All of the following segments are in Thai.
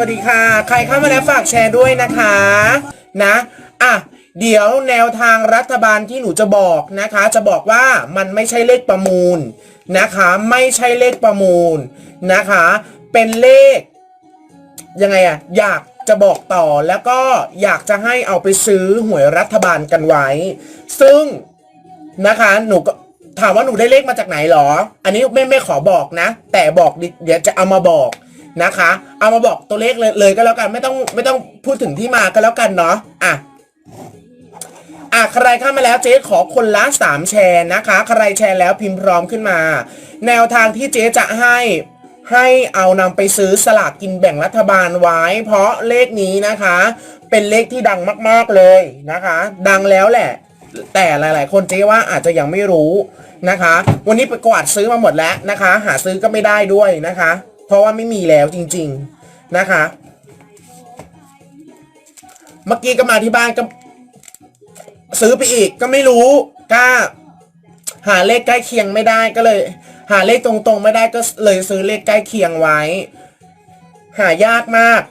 วัสดีค่ะสวัสดีค่ะ ใครเข้ามาแล้วฝากแชร์ด้วยนะคะนะอะเดี๋ยวแนวทางรัฐบาลที่หนูจะบอกนะคะ จะบอกว่ามันไม่ใช่เลขประมูลนะคะ ไม่ใช่เลขประมูลนะคะ เป็นเลข ยังไงอะอยากจะบอกต่อแล้วก็อยากจะให้เอาไปซื้อหวยรัฐบาลกันไว้ ซึ่งนะคะหนูก็ถามว่าหนูได้เลขมาจากไหนหรอ อันนี้ไม่ไม่ขอบอกนะ แต่บอกเดี๋ยวจะเอามาบอก นะคะ เอามาบอกตัวเลขเลยเลยก็แล้วกันไม่ต้องไม่ต้องพูดถึงที่มาก็แล้วกันเนาะอะอะใครเข้ามาแล้วเจ๊ขอคนละสามแชร์นะคะ ใครแชร์แล้วพิมพ์พร้อมขึ้นมา แนวทางที่เจ๊จะให้ให้เอานำไปซื้อสลากกินแบ่งรัฐบาลไว้ เพราะเลขนี้นะคะ เป็นเลขที่ดังมากๆเลยนะคะ ดังแล้วแหละ แต่หลาย ๆ คนเจ๊ว่าอาจจะยังไม่รู้นะคะ วันนี้ไปกวาดซื้อมาหมดแล้วนะคะ หาซื้อก็ไม่ได้ด้วยนะคะ เพราะว่าไม่มีแล้วจริง ๆนะคะ เมื่อกี้ก็มาที่บ้านก็ ซื้อไปอีกก็ไม่รู้ก็หาเลขใกล้เคียงไม่ได้ก็เลย หาเลขตรงๆ ไม่ได้ก็เลยซื้อเลขใกล้เคียงไว้ หายากมาก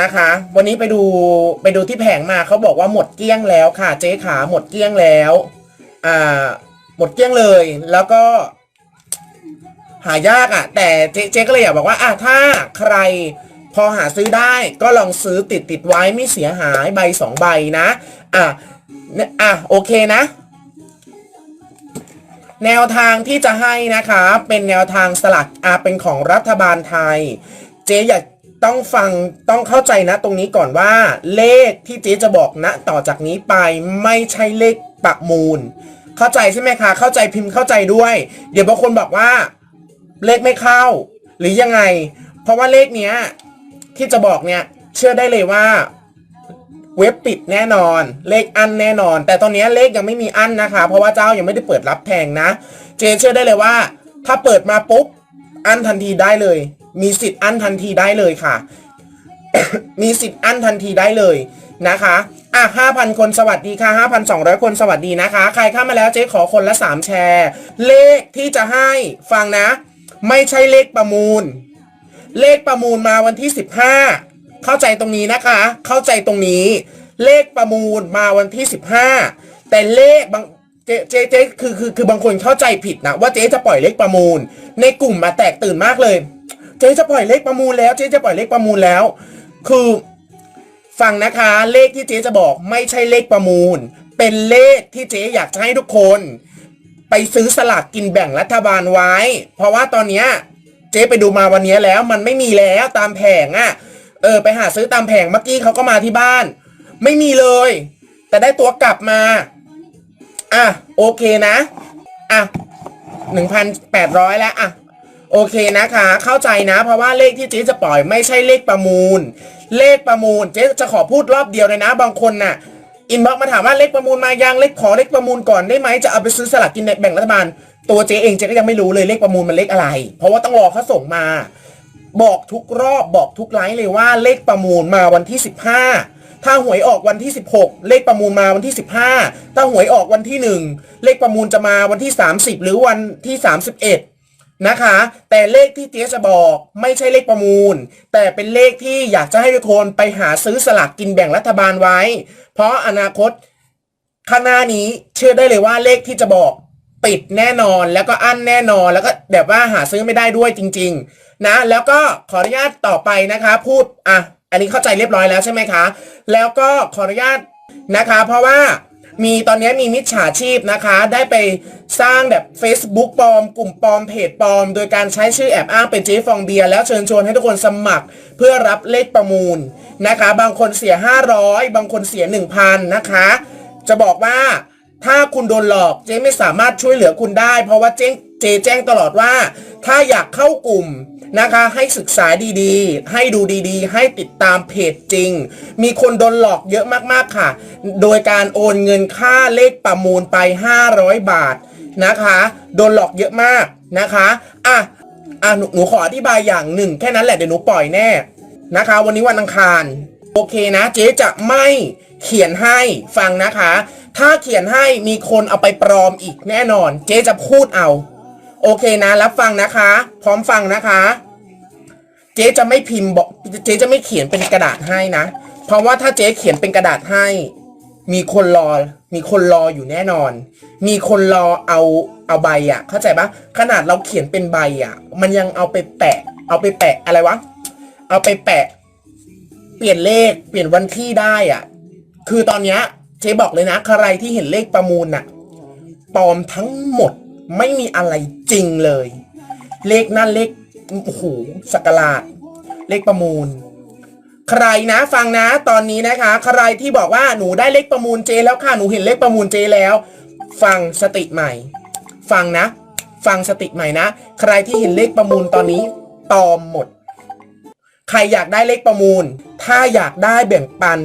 นะคะ วันนี้ไปดูไปดูที่แผงมาเขาบอกว่าหมดเกลี้ยงแล้วค่ะ เจ๊ขาหมดเกลี้ยงแล้ว อ่า หมดเกลี้ยงเลย แล้วก็ หายากอะ แต่เจ๊เจ๊ก็เลยอยากบอกว่าอะถ้าใครพอหาซื้อได้ก็ลองซื้อติดติดไว้ไม่เสียหายใบสองใบนะอะเนี่ยอะโอเคนะ แนวทางที่จะให้นะคะเป็นแนวทางสลักอะเป็นของรัฐบาลไทย เจ๊อยากต้องฟังต้องเข้าใจนะตรงนี้ก่อนว่า เลขที่เจ๊จะบอกนะ ต่อจากนี้ไปไม่ใช่เลขประมูล เข้าใจใช่ไหมคะ เข้าใจพิมพ์เข้าใจด้วย เดี๋ยวบางคนบอกว่า เลขไม่เข้า หรือยังไง เพราะว่าเลขเนี้ย ที่จะบอกเนี่ย เชื่อได้เลยว่า เว็บปิดแน่นอน เลขอันแน่นอน แต่ตอนนี้เลขยังไม่มีอันนะคะ เพราะว่าเจ้ายังไม่ได้เปิดรับแทงนะ เจนเชื่อได้เลยว่า ถ้าเปิดมาปุ๊บอันทันทีได้เลย มีสิทธิ์อันทันทีได้เลยค่ะ มีสิทธิ์อันทันทีได้เลยนะคะอะ5,000 คนสวัสดีค่ะ 5,200 คนสวัสดีนะคะ ใครเข้ามาแล้วเจ๊ขอคนละ 3 แชร์ เลขที่จะให้ฟังนะ ไม่ใช่เลขประมูล เลขประมูลมาวันที่ 15 เข้าใจตรงนี้นะคะ เข้าใจตรงนี้ เลขประมูลมาวันที่ 15 แต่เลขบางเจ๊เจ๊เจ๊คือคือคือบางคนเข้าใจผิดนะว่าเจ๊จะปล่อยเลขประมูล ในกลุ่มมาแตกตื่นมากเลย เจ๊จะปล่อยเลขประมูลแล้ว เจ๊จะปล่อยเลขประมูลแล้ว คือฟังนะคะเลขที่เจ๊จะบอกไม่ใช่เลขประมูล เป็นเลขที่เจ๊อยากจะให้ทุกคน ไปซื้อสลากกินแบ่งรัฐบาลไว้ เพราะว่าตอนเนี้ยเจ๊ไปดูมาวันนี้แล้วมันไม่มีแล้วตามแผงอะ่ะ เออ ไปหาซื้อตามแผงเมื่อกี้เขาก็มาที่บ้าน ไม่มีเลย แต่ได้ตัวกลับมา อะ โอเคนะ อะหนึ่งพันแปดร้อยแล้วอะโอเคนะคะ เข้าใจนะ เพราะว่าเลขที่เจ๊จะปล่อยไม่ใช่เลขประมูล เลขประมูลเจ๊จะขอพูดรอบเดียวเลยนะ บางคนน่ะ อินบ็อกมาถามว่าเลขประมูลมายังเลขขอเลขประมูลก่อนได้ไหมจะเอาไปซื้อสลากกินแบ่งรัฐบาล ตัวเจ๊เองเจ๊ก็ยังไม่รู้เลยเลขประมูลมันเลขอะไร เพราะว่าต้องรอเขาส่งมา บอกทุกรอบบอกทุกไลฟ์เลยว่าเลขประมูลมาวันที่ 15 ถ้าหวยออกวันที่ 16 เลขประมูลมาวันที่ 15 ถ้าหวยออกวันที่ 1 เลขประมูลจะมาวันที่ 30 หรือวันที่ 31 นะคะ แต่เลขที่เจ๊จะบอกไม่ใช่เลขประมูล แต่เป็นเลขที่อยากจะให้ทุกคนไปหาซื้อสลากกินแบ่งรัฐบาลไว้ เพราะอนาคตข้างหน้านี้เชื่อได้เลยว่าเลขที่จะบอกปิดแน่นอนแล้วก็อั้นแน่นอนแล้วก็แบบว่าหาซื้อไม่ได้ด้วยจริง ๆ นะ แล้วก็ขออนุญาตต่อไปนะคะ พูดอะอันนี้เข้าใจเรียบร้อยแล้วใช่ไหมคะ แล้วก็ขออนุญาตนะคะ เพราะว่า มีตอนนี้มีมิจฉาชีพนะคะ ได้ไปสร้างแบบ Facebook ปลอม กลุ่มปลอมเพจปลอม โดยการใช้ชื่อแอบอ้างเป็นเจ๊ฟองเบียร์แล้วเชิญชวนให้ทุกคนสมัครเพื่อรับเลขประมูลนะคะ บางคนเสีย 500 บางคนเสีย 1,000 นะคะ จะบอกว่า ถ้าคุณโดนหลอกเจ๊ไม่สามารถช่วยเหลือคุณได้ เพราะว่าเจ๊เจแจ้งตลอดว่า ถ้าอยากเข้ากลุ่มนะคะ ให้ศึกษาดีๆ ให้ดูดีๆ ให้ติดตามเพจจริง มีคนโดนหลอกเยอะมากๆค่ะ โดยการโอนเงินค่าเลขประมูลไป 500 บาทนะคะ โดนหลอกเยอะมากนะคะอะอะหนูหนูขออธิบายอย่างหนึ่งแค่นั้นแหละเดี๋ยวหนูปล่อยแน่นะคะ วันนี้วันอังคาร โอเคนะเจ๊จะไม่เขียนให้ฟังนะคะ ถ้าเขียนให้มีคนเอาไปปลอมอีกแน่นอน เจ๊จะพูดเอา โอเคนะ รับฟังนะคะ พร้อมฟังนะคะ เจ๊จะไม่พิมพ์บอกเจ๊จะไม่เขียนเป็นกระดาษให้นะ เพราะว่าถ้าเจ๊เขียนเป็นกระดาษให้ มีคนรอ มีคนรออยู่แน่นอน มีคนรอเอาเอาใบอะเข้าใจปะขนาดเราเขียนเป็นใบอะมันยังเอาไปแปะ เอาไปแปะอะไรวะ เอาไปแปะ ลี่ยนเลขเปลี่ยนวันที่ได้อะคือตอนเนี้ยเจ๊บอกเลยนะ ใครที่เห็นเลขประมูลน่ะปลอมทั้งหมดไม่มีอะไรจริงเลย เลขนั่นเลขโอ้โหสักราชเลขประมูล ใครนะฟังนะตอนนี้นะคะ ใครที่บอกว่าหนูได้เลขประมูลเจแล้วค่ะหนูเห็นเลขประมูลเจแล้ว ฟังสติใหม่ ฟังนะ ฟังสติใหม่นะ ใครที่เห็นเลขประมูลตอนนี้ปอมหมด ใครอยากได้เลขประมูล ถ้าอยากได้แบ่งปัน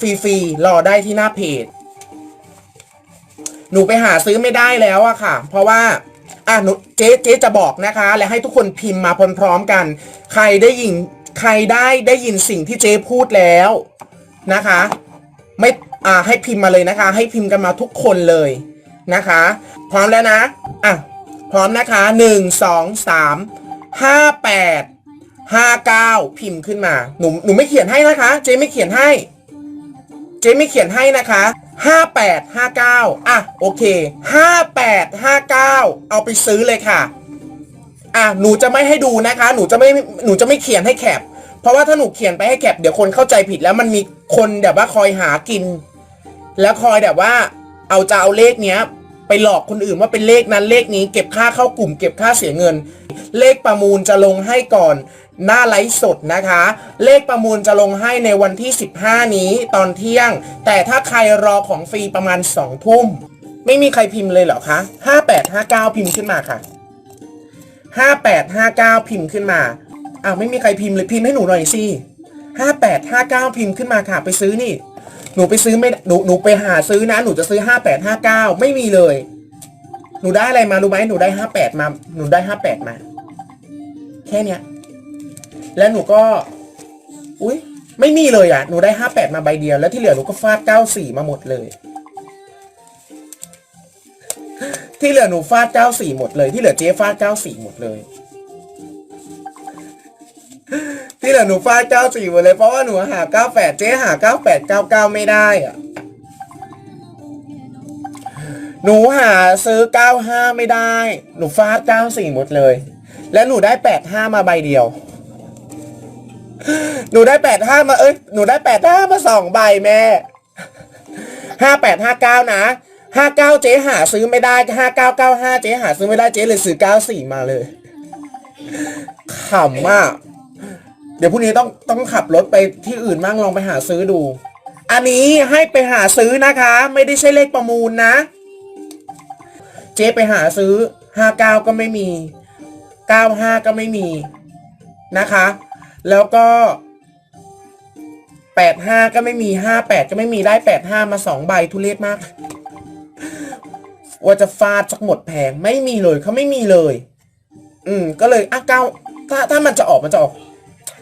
ฟรีๆ รอได้ที่หน้าเพจ หนูไปหาซื้อไม่ได้แล้วอะค่ะ เพราะว่าอะหนูเจ๊เจ๊จะบอกนะคะ และให้ทุกคนพิมพ์มาพร้อมๆกัน ใครได้ยินใครได้ได้ยินสิ่งที่เจ๊พูดแล้วนะคะ ไม่อ่าให้พิมพ์มาเลยนะคะ ให้พิมพ์กันมาทุกคนเลยนะคะ พร้อมแล้วนะอะพร้อมนะคะหนึ่งสองสามห้าแปด ห้าเก้าพิมพ์ขึ้นมา หนูหนูไม่เขียนให้นะคะ เจ๊ไม่เขียนให้ เจ๊ไม่เขียนให้นะคะห้าแปดห้าเก้าอะโอเคห้าแปดห้าเก้าเอาไปซื้อเลยค่ะ อะหนูจะไม่ให้ดูนะคะ หนูจะไม่หนูจะไม่เขียนให้แคปเพราะว่าถ้าหนูเขียนไปให้แคปเดี๋ยวคนเข้าใจผิดแล้วมันมีคนแบบว่าคอยหากิน แล้วคอยแบบว่า เอาจะเอาเลขเนี้ย ไปหลอกคนอื่นว่าเป็นเลขนั้นเลขนี้เก็บค่าเข้ากลุ่ม เก็บค่าเสียเงิน เลขประมูลจะลงให้ก่อนหน้าไลฟ์สดนะคะ เลขประมูลจะลงให้ในวันที่ 15 นี้ตอนเที่ยง แต่ถ้าใครรอของฟรีประมาณ 2 ทุ่ม ไม่มีใครพิมพ์เลยเหรอคะ5859 พิมพ์ขึ้นมาค่ะ5859 พิมพ์ขึ้นมาอ้าวไม่มีใครพิมพ์เลยพิมพ์ให้หนูหน่อยสิ5859 พิมพ์ขึ้นมาค่ะ ไปซื้อนี่ หนูไปซื้อไม่หนูหนูไปหาซื้อนะ หนูจะซื้อ5859ไม่มีเลย หนูได้อะไรมารู้ไหมหนูได้58มา หนูได้58มา แค่เนี้ย แล้วหนูก็ อุ้ยไม่มีเลยอะ หนูได้58มาใบเดียว แล้วที่เหลือหนูก็ฟาด94มาหมดเลย ที่เหลือหนูฟาด94หมดเลย ที่เหลือเจ๊ฟาด94หมดเลย ที่เหลือหนูฟาดเก้าสี่หมดเลยเพราะว่าหนูหาเก้าแปดเจ๊หาเก้าแปดเก้าเก้าไม่ได้อะหนูหาซื้อเก้าห้าไม่ได้ หนูฟาดเก้าสี่หมดเลย และหนูได้แปดห้ามาใบเดียว หนูได้แปดห้ามาเอ้ยหนูได้แปดห้ามาสองใบแม่ห้าแปดห้าเก้านะห้าเก้าเจ๊หาซื้อไม่ได้ห้าเก้าเก้าห้าเจ๊หาซื้อไม่ได้เจ๊เลยซื้อเก้าสี่มาเลยขำมาก เดี๋ยวพรุ่งนี้ต้องต้องขับรถไปที่อื่นบ้างลองไปหาซื้อดู อันนี้ให้ไปหาซื้อนะคะ ไม่ได้ใช่เลขประมูลนะ เจ๊ไปหาซื้อ59ก็ไม่มี95ก็ไม่มีนะคะ แล้วก็85ก็ไม่มี58ก็ไม่มีได้85มาสองใบทุเรศมาก ว่าจะฟาดสักหมดแพงไม่มีเลยเขาไม่มีเลย อืมก็เลยอะเก้าถ้าถ้ามันจะออกมันจะออก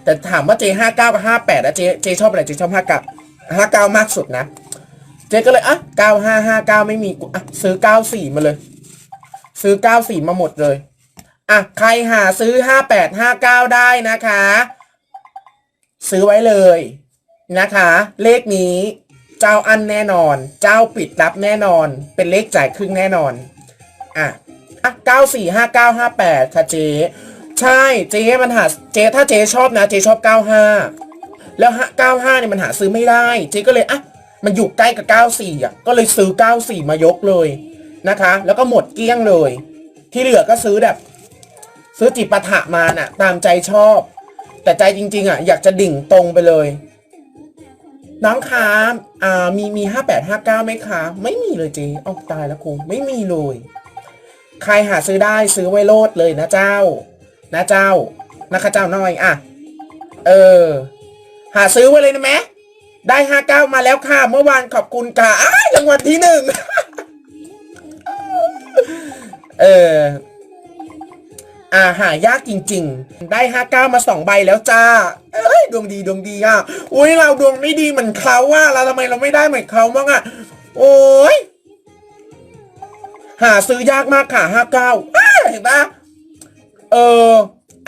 แต่ถามว่าเจห้าเก้ากับห้าแปดอะเจเจชอบอะไรเจชอบห้าเก้าห้าเก้ามากสุดนะ เจก็เลยอะเก้าห้าห้าเก้าไม่มีกูอะซื้อเก้าสี่มาเลย ซื้อเก้าสี่มาหมดเลยอะใครหาซื้อห้าแปดห้าเก้าได้นะคะ ซื้อไว้เลยนะคะ เลขนี้ เจ้าอันแน่นอน เจ้าปิดรับแน่นอน เป็นเลขจ่ายครึ่งแน่นอนอะอะเก้าสี่ห้าเก้าห้าแปดค่ะเจ๊ ใช่เจ๊มันหาเจ๊ถ้าเจ๊ชอบนะเจ๊ชอบเก้าห้าแล้วเก้าห้าเนี่ยมันหาซื้อไม่ได้ เจ๊ก็เลยอะมันอยู่ใกล้กับเก้าสี่อะก็เลยซื้อเก้าสี่มายกเลยนะคะ แล้วก็หมดเกลี้ยงเลย ที่เหลือก็ซื้อแบบ ซื้อจิปาถะมาน่ะ ตามใจชอบ แต่ใจจริง ๆ อะ อยากจะดิ่งตรงไปเลย น้องคะอ่ามีมีห้าแปดห้าเก้าไหมคะ ไม่มีเลยเจ๊เอาตายแล้วครูไม่มีเลย ใครหาซื้อได้ซื้อไว้โลดเลยนะเจ้า นะเจ้านะคะเจ้าน้อยอะ เออ หาซื้อไว้เลยนะแม่ได้ห้าเก้ามาแล้วค่ะ เมื่อวานขอบคุณค่ะอ้ายรางวัลที่หนึ่งเอออ่าหายากจริง ๆ ได้ห้าเก้ามาสองใบแล้วจ้า เอ้ยดวงดีดวงดีอะ อุ้ยเราดวงไม่ดีเหมือนเขาว่าเราทำไมเราไม่ได้เหมือนเขาบ้างอะ โอ้ยหาซื้อยากมากค่ะห้าเก้าเห็นปะ ออ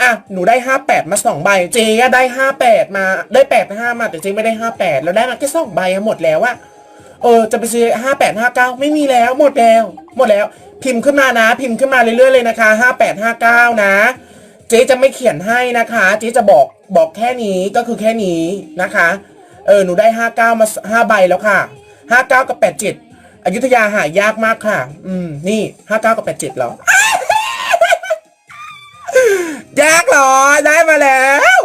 อะหนูได้ห้าแปดมาสองใบเจ๊อะได้ห้าแปดมาได้แปดห้ามาแต่เจ๊ไม่ได้ห้าแปดแล้วได้มาแค่สองใบอะหมดแล้วอะเออจะไปซื้อห้าแปดห้าเก้าไม่มีแล้ว หมดแล้ว หมดแล้ว พิมพ์ขึ้นมานะ พิมพ์ขึ้นมาเรื่อยๆเลยนะคะห้าแปดห้าเก้านะ เจ๊จะไม่เขียนให้นะคะ เจ๊จะบอกบอกแค่นี้ก็คือแค่นี้นะคะ เออหนูได้ห้าเก้ามาห้าใบแล้วค่ะห้าเก้ากับแปดเจ็ดอยุธยาหายากมากค่ะ อืมนี่ห้าเก้ากับแปดเจ็ดเหรอ ยากหรอ ได้มาแล้ว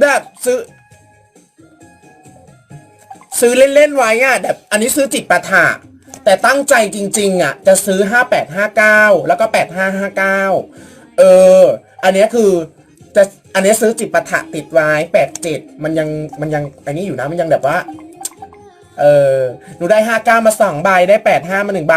แบบซื้อ ซื้อเล่น ๆ ไว้อะแบบอันนี้ซื้อจิตปาถะแต่ตั้งใจจริง ๆ อะ จะซื้อ 5859 แล้วก็ 8559 เออ อันนี้คือจะอันนี้ซื้อจิตปาถะติดไว้ 87 มันยังมันยังอันนี้อยู่นะมันยังแบบว่า เออ หนูได้ 59 มา2ใบได้ 85 มา1ใบ